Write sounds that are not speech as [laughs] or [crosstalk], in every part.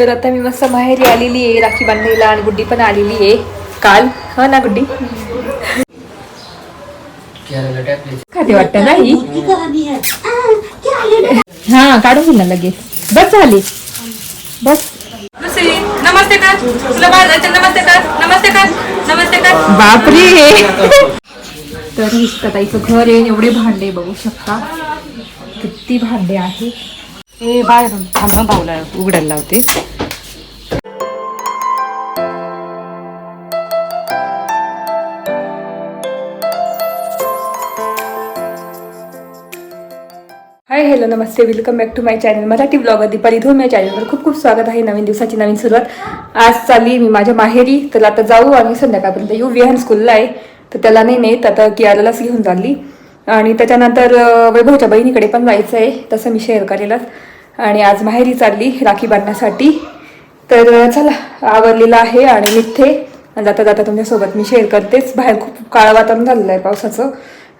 तर आता मी मस्त माहेरी आलेली आहे राखी बांधायला आणि गुड्डी पण आलेली आहे. काल. हो ना गुड्डी? खाते वाटतं नाही? हा काढून घेऊ ना लगेच. बस झाली. बस. नमस्ते कर. तुला नमस्ते कर. नमस्ते कर. नमस्ते कर. बापरे. तर ताईचं घर आहे एवढे भांडे बघू शकता. किती भांडे आहे. थांबा भाऊला उघडायला लावते. Hi hello Namaste. Welcome back to my channel Marathi blogger Deepali Dhom या चॅनलवर खूप खूप स्वागत आहे नवीन दिवसाची नवीन सुरुवात. आज चालली मी माझ्या माहेरी तर आता जाऊ आणि संध्याकाळपर्यंत येऊ. विहान स्कूलला आहे तर त्याला नाही नेत. आता कियालाच घेऊन चालली. आणि त्याच्यानंतर वैभवच्या बहिणीकडे पण जायचं आहे तसं मी शेअर करेलच. आणि आज माहेरी चालली राखी बांधण्यासाठी. तर चला आवरलेलं आहे आणि निघते. जाता जाता तुमच्यासोबत मी शेअर करतेच. बाहेर खूप काळं वातावरण झालेलं आहे पावसाचं.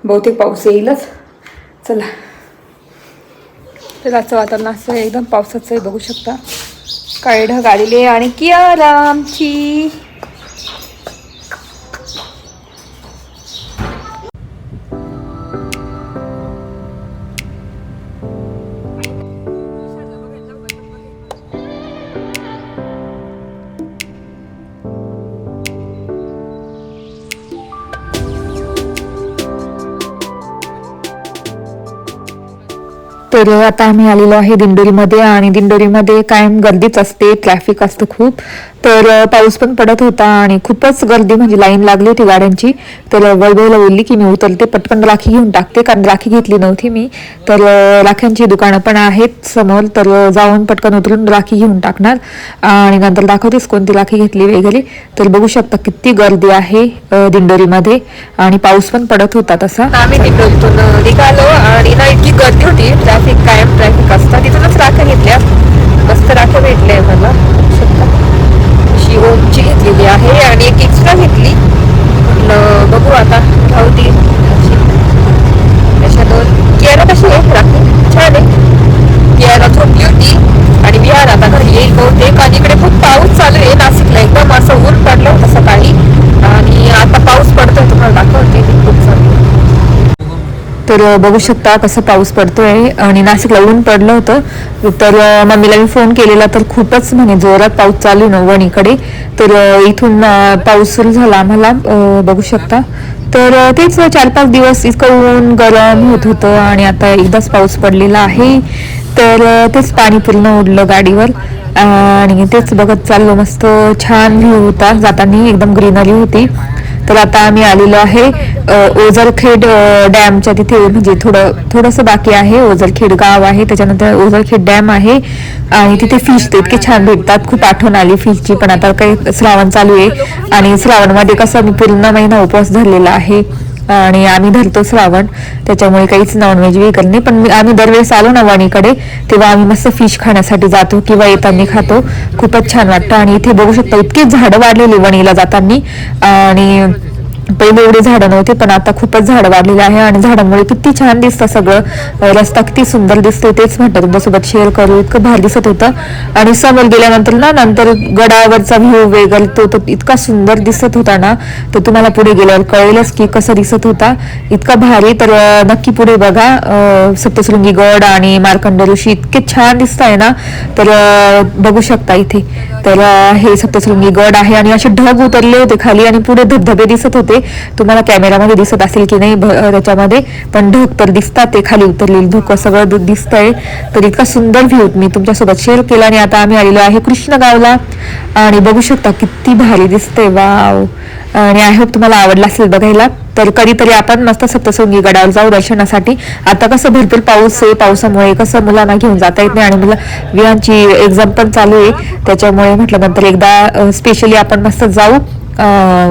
बहुतेक पाऊस येईलच. चला. तर आजचं वातावरण असं आहे, एकदम पावसाचं आहे बघू शकता. काळे ढग आलेले आणि किया रामची तर आता आम्ही आलेलो आहे. दिंडोरीमध्ये आणि दिंडोरीमध्ये कायम गर्दीच असते ट्रॅफिक असतं खूप. तर पाऊस पण पडत होता आणि खूपच गर्दी म्हणजे लाईन लागली होती गाड्यांची. तर वैभवला बोलली की मी उतरते पटकन राखी घेऊन टाकते कारण राखी घेतली नव्हती मी. तर राख्यांची दुकानं पण आहेत समोर तर जाऊन पटकन उतरून राखी घेऊन टाकणार. आणि नंतर दाखवतेच कोणती राखी घेतली वगैरे. तर बघू शकता किती गर्दी आहे दिंडोरीमध्ये. आणि पाऊस पण पडत होता तसा. आम्ही दिंडोरीतून निघालो आणि ना इतकी गर्दी होती ट्रॅफिक कायम ट्रॅफिक असतं. तिथूनच राख्या घेतल्या. मस्त राख्या भेटल्या मला बघू शकता. अशी ओमची घेतलेली आहे आणि एक एक्स्ट्रा घेतली म्हटलं बघू आता राहू ती अशी. अशा दोन कियारा कशी आहे राखी छान आहे कियारा झोपली होती आणि विहार आता घरी येईल बहुतेक आणि इकडे खूप पाऊस चालू आहे नाशिकला एकदम असं ऊन पडलं होतं सकाळी आणि आता पाऊस पडतोय तुम्हाला दाखवते मी खूप चालू तर बघू शकता कसं पाऊस पडतोय आणि नाशिकला ऊन पडलं होतं. तर मम्मीला मी फोन केलेला तर खूपच म्हणे जोरात पाऊस चालू आहे वणीकडे तर इथून पाऊस सुरू झाला आम्हाला बघू शकता. तर तेच चार पाच दिवस इतकं ऊन गरम होत होतं आणि आता एकदाच पाऊस पडलेला आहे. तर तेच पाणी पूर्ण उडलं गाडीवर. आणि तेच बघत चाललो मस्त छान व्ह्यू होता. जाताना एकदम ग्रीनरी होती. तर आता आम्ही आलेलो आहे ओझरखेड डॅमच्या तिथे म्हणजे थोडं थोडंसं बाकी आहे. ओझरखेड गाव आहे त्याच्यानंतर ओझरखेड डॅम आहे. आणि तिथे फिश तर इतके छान भेटतात. खूप आठवण आली फिशची पण आता काही श्रावण चालू आहे. आणि श्रावणमध्ये कसं मी पूर्ण महिना उपवास धरलेला आहे. आणि आम्ही धरतो श्रावण. त्याच्यामुळे काहीच नॉनव्हेज वेगळं नाही. पण आम्ही दरवेळेस आलो ना वाणीकडे तेव्हा आम्ही मस्त फिश खाण्यासाठी जातो किंवा येताना खातो. खूपच छान वाटतं. आणि इथे बघू शकता इतकी झाडं वाढलेली वणीला जाताना. आणि पहिले एवढे झाडं नव्हते पण आता खूपच झाडं वाढलेले आहे आणि झाडांमुळे किती छान दिसतं सगळं. रस्ता किती सुंदर दिसतोय तेच म्हटलं तुमच्यासोबत शेअर करू इतकं भारी दिसत होतं. आणि समोर गेल्यानंतर ना नंतर गडावरचा व्ह्यू वेगळा तो तो इतका सुंदर दिसत होता ना तर तुम्हाला पुढे गेल्यावर कळेलच की कसं दिसत होता. इतका भारी तर नक्की पुढे बघा. सप्तशृंगी गड आणि मार्कंड ऋषी इतके छान दिसत आहे ना तर बघू शकता इथे. तर हे सप्तशृंगी गड आहे आणि असे ढग उतरले होते खाली आणि पुढे धबधबे दिसत होते. तुम्हाला कॅमेरामध्ये दिसत असेल की नाही भ- त्याच्यामध्ये पण ढग तर दिसतात ते खाली उतरलेले धुकं सगळं दु- दिसतंय. तर इतका सुंदर व्ह्यू मी तुमच्यासोबत शेअर केला आणि आता आम्ही आलेलो आहे कृष्णगावला आणि बघू शकता किती भारी दिसतंय वाव. आणि आय होप तुम्हाला आवडला असेल बघायला. तर कधीतरी आपण मस्त सप्तसंगी गडावर जाऊ दर्शनासाठी. आता कसं भरपूर पाऊस आहे पावसामुळे कसं मुलांना घेऊन जाता येत नाही आणि मुलं विहांची एक्झाम पण चालू आहे. त्याच्यामुळे म्हटलं नंतर एकदा स्पेशली आपण मस्त जाऊ.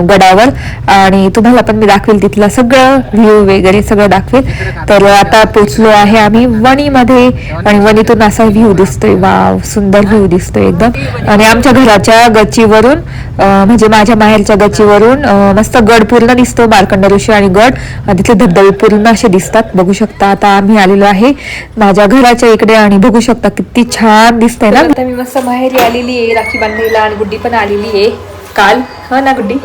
गडावर. आणि तुम्हाला पण मी दाखवेल तिथलं सगळं व्ह्यू वगैरे सगळं दाखवेल. तर आता पोचलो आहे आम्ही वणीमध्ये. आणि वणीतून असा व्ह्यू दिसतोय. वा सुंदर व्ह्यू दिसतोय एकदम. आणि आमच्या घराच्या गच्चीवरून म्हणजे माझ्या माहेरच्या गच्चीवरून मस्त गड पूर्ण दिसतो मार्कंड ऋषी आणि गड. आणि तिथले धबधबे पूर्ण असे दिसतात. बघू शकता आता आम्ही आलेलो आहे माझ्या घराच्या इकडे आणि बघू शकता किती छान दिसतंय ना. मी मस्त माहेरी आलेली आहे राखी बांधायला आणि गुड्डी पण आलेली आहे. काल. हो ना गुड्डी?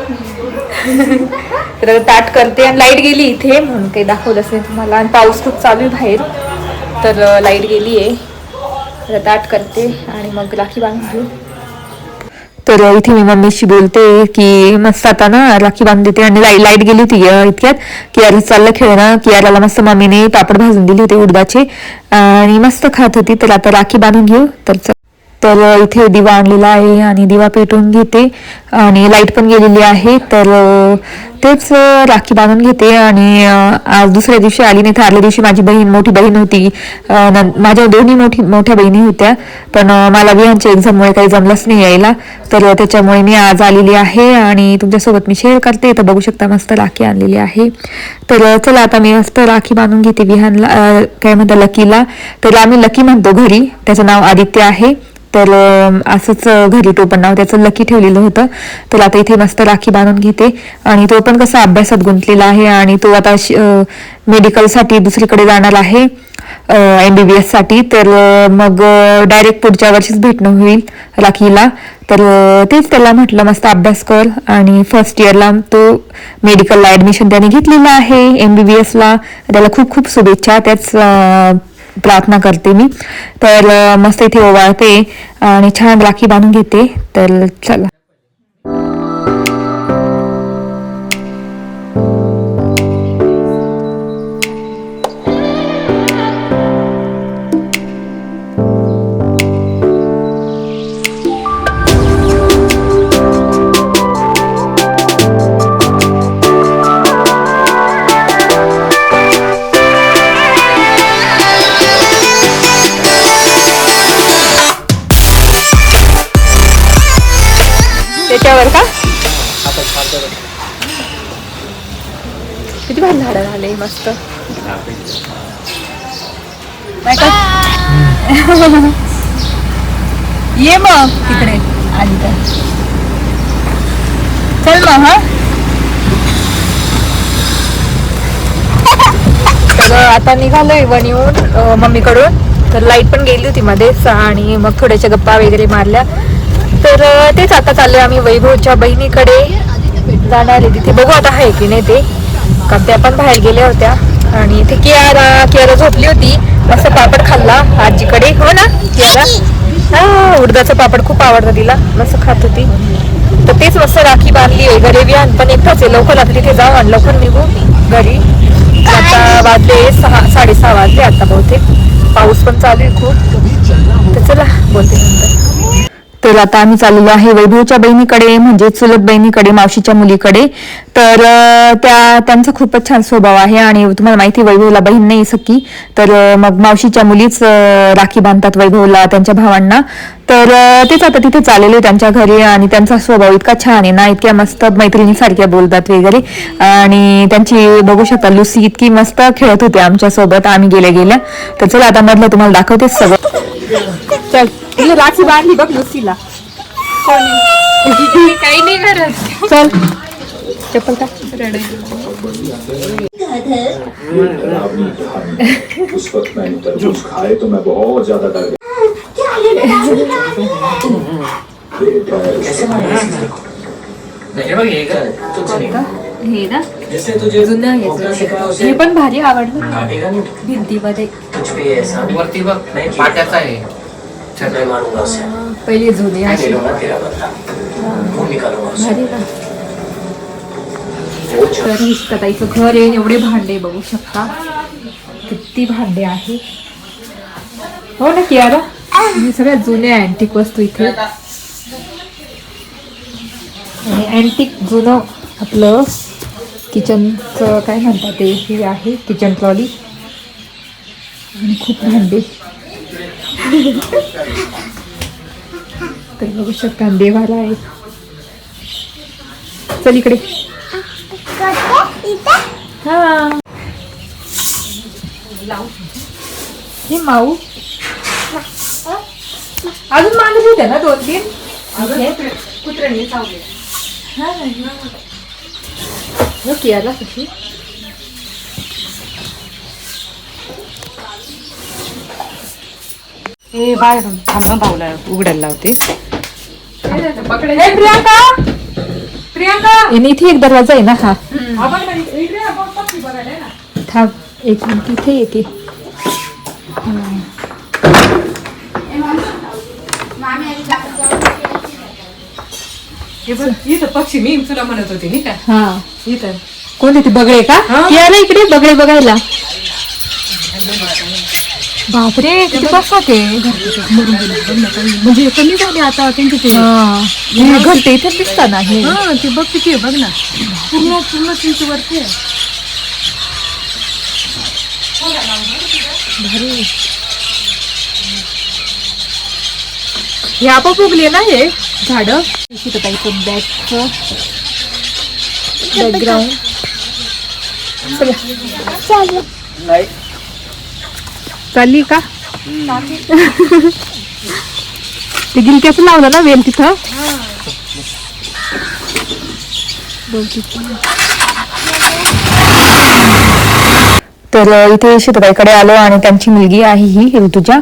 तर ताट करते आणि लाइट गेली इथे. म्हणून काही दाखवलंच नाही तुम्हाला. आणि पाऊस खूप चालू आहे बाहेर. तर लाइट गेली आहे. तर ताट करते आणि मग राखी बांधून घेऊ. तर इथे मी मम्मीशी बोलते की मस्त आता ना राखी बांध देते. आणि लाइट लाइट गेली होती इतक्यात. कियाला चाललं खेळणं. कियाला मस्त मम्मीने पापड भाजून दिले होते उडदाचे. आणि मस्त खात होती. तर आता राखी बांधून घेऊ. तर तर इथे दिवा आणलेला आहे आणि दिवा पेटून घेते. आणि लाइट पण गेलेली आहे. तर तेच राखी बांधून घेते. आणि आज दुसऱ्या दिवशी आली नाही तर आदल्या दिवशी माझी बहीण मोठी बहीण होती. माझ्या दोन्ही मोठी मोठ्या बहिणी होत्या. पण मला विहानच्या एक्झाममुळे काही जमलंच नाही यायला. तर त्याच्यामुळे मी आज आलेली आहे. आणि तुमच्यासोबत मी शेअर करते. तर बघू शकता मस्त राखी आणलेली आहे. तर चला आता मी मस्त राखी बांधून घेते. विहानला काय म्हणतात लकीला. तर आम्ही लकी म्हणतो घरी. त्याचं नाव आदित्य आहे. तर असंच घरी टोपण नाव त्याचं लकी ठेवलेलं होतं. तर आता इथे मस्त राखी बांधून घेते. आणि तो पण कसा अभ्यासात गुंतलेला आहे आणि तो आता मेडिकलसाठी दुसरीकडे जाणार आहे एम बी बी एससाठी तर मग डायरेक्ट पुढच्या वर्षीच भेटणं होईल राखीला. तर तेच त्याला म्हटलं मस्त अभ्यास कर. आणि फर्स्ट इयरला तो मेडिकलला ॲडमिशन त्याने घेतलेलं आहे एम बी बी एसला त्याला खूप खूप शुभेच्छा. त्याच प्रार्थना करते मी. तर मस्त इथे ओवाळते आणि छान राखी बांधून घेते. तर चला. नाही का? [laughs] ये मग तिकडे. आली तर. चल मग हा. [laughs] तर आता निघालोय वणीहून अं, मम्मीकडून. तर लाइट पण गेली होती मध्येच आणि मग थोड्याशा गप्पा वगैरे मारल्या. तर तेच आता चाललोय आम्ही वैभवच्या बहिणीकडे. जाणार आहे तिथे. बघू आता आहे की नाही ते. का त्या पण बाहेर गेल्या होत्या. आणि इथे कियारा कियारा झोपली होती. मस्त पापड खाल्ला. आजीकडे. हो ना कियारा? हा उडदाचं पापड खूप आवडतं तिला. मस्त खात होती. तर तेच मस्त राखी बांधली आहे. घरी विहान पण एकटाच आहे. लवकर आता तिथे जाऊ आणि लवकर निघू घरी. आता वाजले सहा साडेसहा वाजले आता बहुतेक. पाऊस पण चालू आहे खूप. तर चला बोलते नंतर. तर आता आम्ही चाललेलो आहे वैभवच्या बहिणीकडे म्हणजे चुलत बहिणीकडे मावशीच्या मुलीकडे. तर त्या त्यांचा खूपच छान स्वभाव आहे आणि तुम्हाला माहिती आहे, वैभवला बहीण नाही सकी तर मग मावशीच्या मुलीच राखी बांधतात वैभवला त्यांच्या भावांना. तर तेच आता तिथे चाललेले त्यांच्या घरी आणि त्यांचा स्वभाव इतका छान आहे ना इतक्या मस्त मैत्रिणीसारख्या बोलतात वगैरे. आणि त्यांची बघू शकता लुसी इतकी मस्त खेळत होती आमच्यासोबत आम्ही गेल्या गेल्या. तर चला आता मधलं तुम्हाला दाखवते सगळं. चल राखी बांधली बघ लुसीला. काही नाही करत. चल. चप्पल का [laughs] तो मैं बहुत ज्यादा डर गया. हे ना जुनं हे पण भारी आवडलं. भिंतीमध्ये. वरती बघ पाट्याचा आहे पहिली जुनी उसे भारी ना तर घर आहे एवढे भांडे बघू शकता. किती भांडे आहे. हो ना कियारा? हे सगळ्यात जुन्या अँटिक वस्तू इथे. आणि अँटिक जुनं आपलं किचनचं काय म्हणतात ते? हे आहे किचन ट्रॉली आणि खूप भांडे. तर बघू शकता देवाला आहे. चल इकडे. हा. हे माऊ. अजून होते ना दोन तीन? कुत्र्यांनी चावले. ओके आला कशी. हे थांबा भाऊला उघडायला लावते. प्रियांका! प्रियांका! इथे एक दरवाजा आहे ना हा थांब एक मिनिट इथे येते हे बघ इथं पक्षी मी तुला म्हणत होते नाही का? हा. इथं. कोण येते बगळे का? हा. ये आला इकडे बगळे बघायला. बापरे किती बसतात ते. म्हणजे कमी झाले आता त्यांचे ते. हा. हे घरटे इथे दिसतात ना हे. हा ते बघ किती आहे बघ ना. पूर्ण पूर्ण चिंच वरती आहे. हे आपोआप उगले ना हे झाड. शीतताईचं बॅगचं बॅकग्राऊंड चालली. का? ते गिलक्याचं लावलं ना वेल तिथं? तर इथे शीतताईकडे आलो आणि त्यांची मुलगी आहे ही ऋतुजा.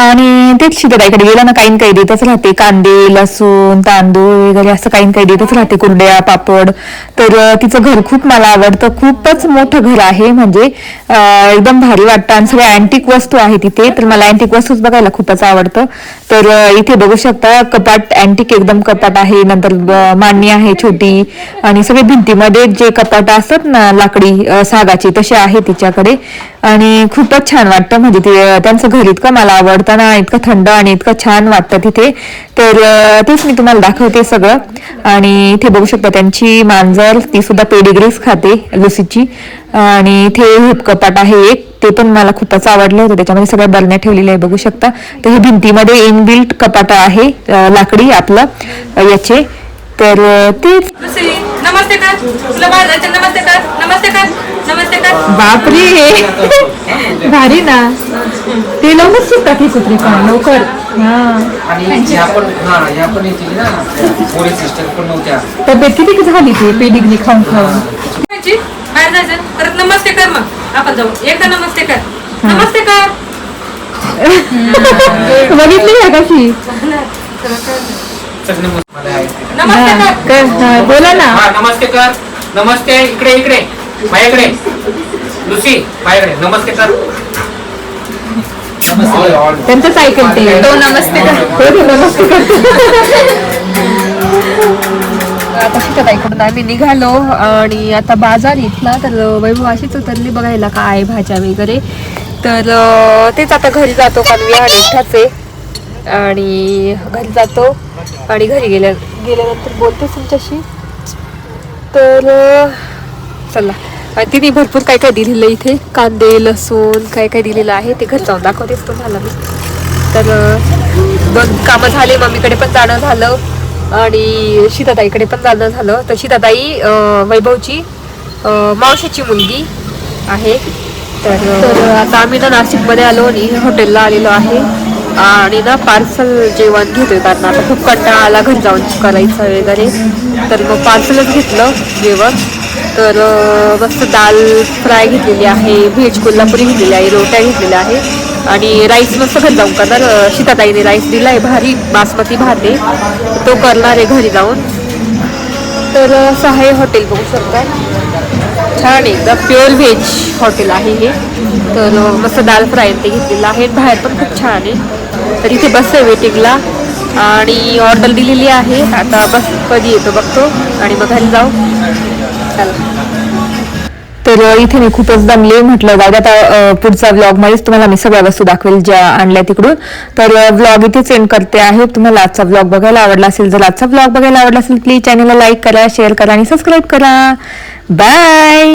आणि तेच शीतताईकडे गेलं ना काही काही देतच राहते. कांदे लसूण तांदूळ वगैरे असं काही न काही देतच राहते. कुरड्या पापड. तर तिचं घर खूप मला आवडतं. खूपच मोठं घर आहे. म्हणजे एकदम भारी वाटतं. आणि सगळ्या अँटिक वस्तू आहे तिथे तर मला अँटिक वस्तूच बघायला खूपच आवडतं. तर इथे बघू शकता कपाट अँटिक एकदम कपाट आहे. नंतर मांडणी आहे छोटी. आणि सगळे भिंतीमध्ये जे कपाट असतात ना लाकडी सागाची तसे आहे तिच्याकडे. आणि खूपच छान वाटतं. म्हणजे ते त्यांचं घर इतकं मला आवडतं ना इतकं थंड आणि इतकं छान वाटतं तिथे. तर तेच मी तुम्हाला दाखवते सगळं. आणि इथे बघू शकता त्यांची मांजर ती सुद्धा पेडिग्रीज खाते लुसीची. आणि इथे हुप कपाट आहे एक. ते पण मला खूपच आवडलं होतं. त्याच्यामध्ये सगळ्या बरण्या ठेवलेल्या आहे बघू शकता. तर हे भिंतीमध्ये इनबिल्ट कपाट आहे लाकडी आपलं याचे. तर अं, तेच. नमस्ते नमस्ते कर. नमस्ते कर. नमस्ते कर. बापरे. भारी ना. ते लवकर सुटतात हे कुत्रे पण लवकर. हा. हा तब्येत किती झाली ते पेडिग्री खाऊन खाऊन? जायची, बाहेर जायचं. परत नमस्ते कर मग. आपण जाऊ. एकदा नमस्ते कर. नमस्ते कर. [laughs] बघितली का कशी? नमस्ते. कर. बोला ना. हा नमस्ते कर. नमस्ते इकडे इकडे. माझ्याकडे. लुसी माझ्याकडे नमस्ते कर त्यांचंच ऐकल ते. तो नमस्ते कर. हो, तो नमस्ते करतो. आता आम्ही निघालो आणि आता बाजार इथला तर वैभव अशीच उतरली बघायला काय भाज्या वगैरे. तर तेच आता घरी जातो कारण विहार इथंच आहे. आणि घरी जातो आणि घरी गेल्या गेल्यानंतर बोलते तुमच्याशी. तर चला. तिने भरपूर काय काय दिलेलं इथे? कांदे लसूण काय काय दिलेलं आहे? ते घर जाऊन दाखवतेच तुम्हाला मी. तर दोन कामं झाले मम्मीकडे पण जाणं झालं आणि शीताताईकडे पण जाणं झालं. तर शीताताई वैभवची मावशीची मुलगी आहे. तर तर आता आम्ही ना नाशिकमध्ये आलो आणि हॉटेलला आलेलो आहे. आणि ना पार्सल जेवण घेतोय कारण आता खूप कंटाळा आला घर जाऊन करायचं वगैरे. तर मग पार्सलच घेतलं जेवण. तर मस्त दाल फ्राय घेतलेली आहे व्हेज कोल्हापुरी घेतलेली आहे रोट्या घेतलेल्या आहे आणि राईस मस्त घरी जाऊन करणार. शीताताईने सीताताईने राईस दिला आहे भारी बासमती भात आहे. तो करणार आहे घरी जाऊन. तर असं आहे हॉटेल बघू शकता छान एकदा प्युअर व्हेज हॉटेल आहे हे. तर मस्त दाल फ्राय ते घेतलेलं आहे. बाहेर पण खूप छान आहे. तर इथे बस आहे वेटिंगला आणि ऑर्डर दिलेली आहे. आता बस कधी येतो बघतो. आणि मग घरी जाऊ. तर इथे मी खूपच दमले म्हटलं जाऊ आता पुढचा व्लॉग मध्येच तुम्हाला मी सगळ्या वस्तू दाखवेल ज्या आणल्या तिकडून तर व्लॉग इथेच एंड करते आहे. तुम्हाला आजचा व्लॉग बघायला आवडला असेल जर आजचा व्लॉग बघायला आवडला असेल प्लीज चॅनलला लाईक करा शेअर करा आणि सबस्क्राईब करा. बाय